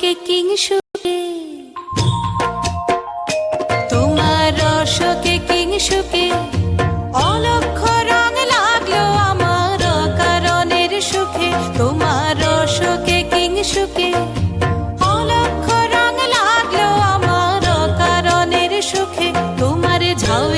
রসকে কিংসুকে তোমার রসকে কিংসুকে অলক্ষ রং লাগল আমার কারণের সুখে। তোমার রসকে কিং কিংসুকে অলক্ষ রং লাগল আমার কারণের সুখে। তোমার ঝাউয়ের